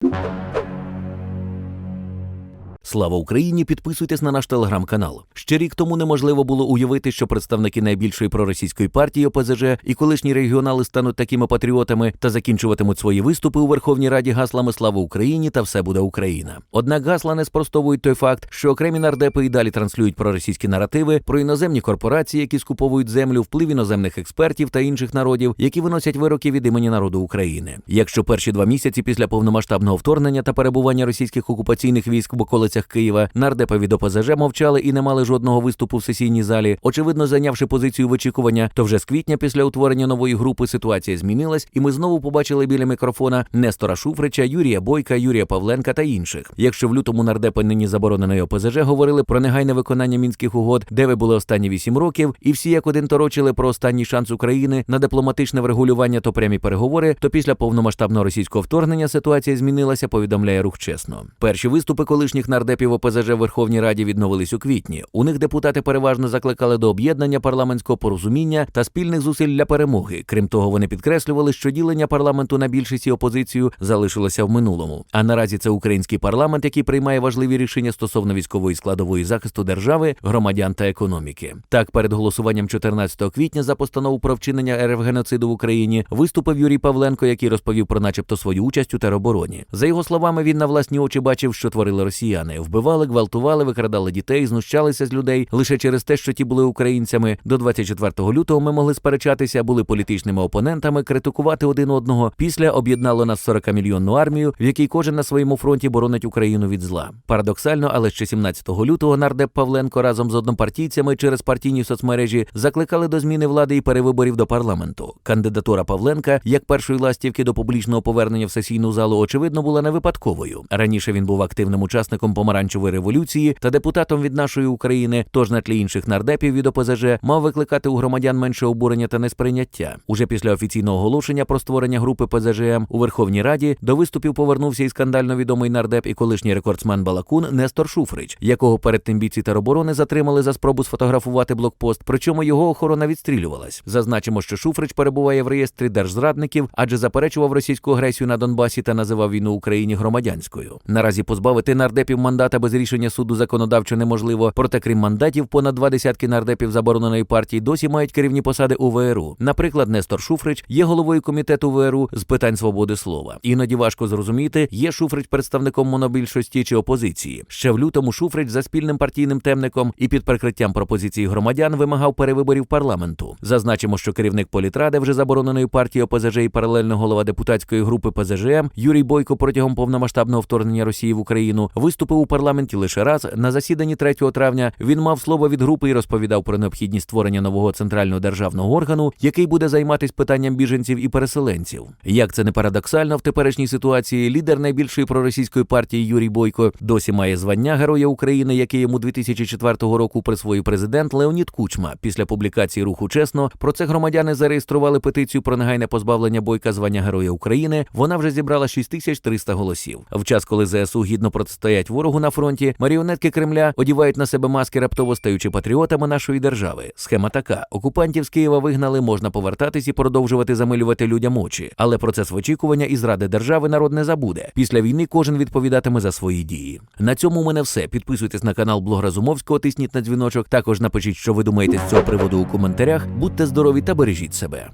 you. Слава Україні! Підписуйтесь на наш телеграм-канал. Ще рік тому неможливо було уявити, що представники найбільшої проросійської партії ОПЗЖ і колишні регіонали стануть такими патріотами та закінчуватимуть свої виступи у Верховній Раді гаслами Слава Україні та все буде Україна. Однак гасла не спростовують той факт, що окремі нардепи і далі транслюють проросійські наративи про іноземні корпорації, які скуповують землю, вплив іноземних експертів та інших народів, які виносять вироки від імені народу України. Якщо перші два місяці після повномасштабного вторгнення та перебування російських окупаційних військ в околицях Києва нардепи від ОПЗЖ мовчали і не мали жодного виступу в сесійній залі, очевидно зайнявши позицію в очікування, то вже з квітня після утворення нової групи ситуація змінилась, і ми знову побачили біля мікрофона Нестора Шуфрича, Юрія Бойка, Юрія Павленка та інших. Якщо в лютому нардепи нині забороненої ОПЗЖ говорили про негайне виконання мінських угод, де ви були останні вісім років, і всі як один торочили про останній шанс України на дипломатичне врегулювання то прямі переговори, то після повномасштабного російського вторгнення ситуація змінилася, повідомляє рух чесно. Перші виступи колишніх нардепів ОПЗЖ в Верховній Раді відновились у квітні. У них депутати переважно закликали до об'єднання парламентського порозуміння та спільних зусиль для перемоги. Крім того, вони підкреслювали, що ділення парламенту на більшість і опозицію залишилося в минулому. А наразі це український парламент, який приймає важливі рішення стосовно військової складової захисту держави, громадян та економіки. Так, перед голосуванням 14 квітня за постанову про вчинення РФ геноциду в Україні виступив Юрій Павленко, який розповів про, начебто, свою участь у теробороні. За його словами, він на власні очі бачив, що творили росіяни: вбивали, гвалтували, викрадали дітей, знущалися з людей лише через те, що ті були українцями. До 24 лютого ми могли сперечатися, були політичними опонентами, критикувати один одного. Після об'єднало нас 40-мільйонну армію, в якій кожен на своєму фронті боронить Україну від зла. Парадоксально, але ще 17 лютого нардеп Павленко разом з однопартійцями через партійні соцмережі закликали до зміни влади і перевиборів до парламенту. Кандидатура Павленка, як першої ластівки до публічного повернення в сесійну залу, очевидно, була не випадковою. Раніше він був активним учасником помаранчевої революції та депутатом від нашої України. Тож на тлі інших нардепів від ОПЗЖ мав викликати у громадян менше обурення та несприйняття. Уже після офіційного оголошення про створення групи ПЗЖМ у Верховній Раді до виступів повернувся і скандально відомий нардеп і колишній рекордсмен Балакун Нестор Шуфрич, якого перед тим бійці тероборони затримали за спробу сфотографувати блокпост. Причому його охорона відстрілювалась. Зазначимо, що Шуфрич перебуває в реєстрі держзрадників, адже заперечував російську агресію на Донбасі та називав війну Україні громадянською. Наразі позбавити нардепів мандата без рішення суду законодавчо неможливо. Проте, крім мандатів, понад два десятки нардепів забороненої партії досі мають керівні посади у ВРУ. Наприклад, Нестор Шуфрич є головою комітету ВРУ з питань свободи слова. Іноді важко зрозуміти, є Шуфрич представником монобільшості чи опозиції. Ще в лютому Шуфрич за спільним партійним темником і під прикриттям пропозиції громадян вимагав перевиборів парламенту. Зазначимо, що керівник політради вже забороненої партії ОПЗЖ і паралельно голова депутатської групи ПЗЖМ Юрій Бойко протягом повномасштабного вторгнення Росії в Україну виступив у парламенті лише раз на засіданні 3 травня. Він мав слово від групи і розповідав про необхідність створення нового центрального державного органу, який буде займатися питанням біженців і переселенців. Як це не парадоксально в теперішній ситуації, лідер найбільшої проросійської партії Юрій Бойко досі має звання Героя України, яке йому 2004 року присвоїв президент Леонід Кучма. Після публікації руху чесно про це громадяни зареєстрували петицію про негайне позбавлення бойка звання Героя України. Вона вже зібрала 6300 голосів. В час, коли ЗСУ гідно протистоять ворогу на фронті, маріонетки Кремля одівають на себе маски, раптово стаючи патріотами нашої держави. Схема така: окупантів з Києва вигнали, можна повертатись і продовжувати замилювати людям очі. Але процес очікування і зради держави народ не забуде. Після війни кожен відповідатиме за свої дії. На цьому у мене все. Підписуйтесь на канал Блог Разумовського, тисніть на дзвіночок. Також напишіть, що ви думаєте з цього приводу у коментарях. Будьте здорові та бережіть себе.